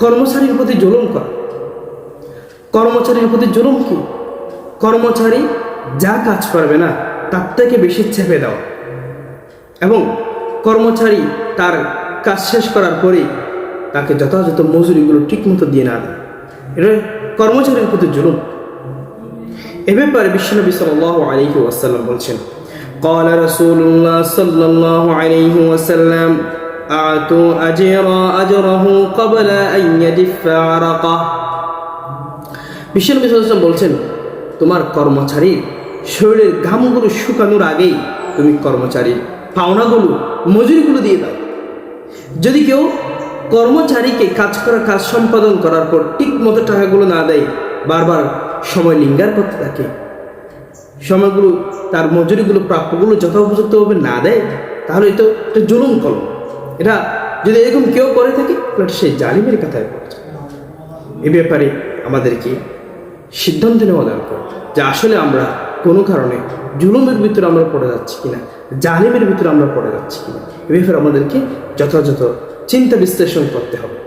কর্মচারীর প্রতি জুলুম করা কর্মচারীর প্রতি জুলুম কি কর্মচারী যা কাজ পারবে না তার থেকে বেশি চেপে দেওয়া এবং কর্মচারী তার কাজ শেষ করার পরেই তাকে যথাযথ মজুরিগুলো ঠিকমতো দিয়ে না দেয় এটা কর্মচারীর প্রতি জুলুম এ ব্যাপারে বিশ্বনবী সাল্লাহ আলহি ওয়াসাল্লাম বলছেন قال رسول الله صلى الله عليه وسلم أعطوا أجر أجره قبل أن يجف عرقه বিশ্বনবী সাল্লাম বলছেন তোমার কর্মচারীর শরীরের ঘামগুলো শুকানোর আগেই তুমি কর্মচারীর পাওনাগুলো মজুরিগুলো দিয়ে দাও যদি কেউ কর্মচারীকে কাজ করা কাজ সম্পাদন করার পর ঠিক মতো টাকাগুলো না দেয় বারবার সময় লিঙ্গার করতে থাকে সময়গুলো তার মজুরিগুলো প্রাপ্যগুলো যথোপযুক্তভাবে না দেয় তাহলে এটা একটা জুলুম কলম এটা যদি এরকম কেউ করে থাকে, তাহলে সেই জালিমের কথায় পড়ছে এ ব্যাপারে আমাদেরকে সিদ্ধান্ত নেওয়া দরকার যে আসলে আমরা কোনো কারণে জুলুমের ভিতরে আমরা পড়ে যাচ্ছি কিনা, জালিমের ভিতরে আমরা পড়ে যাচ্ছি কিনা। এ ব্যাপারে আমাদেরকে যথাযথ চিন্তা বিশ্লেষণ করতে হবে।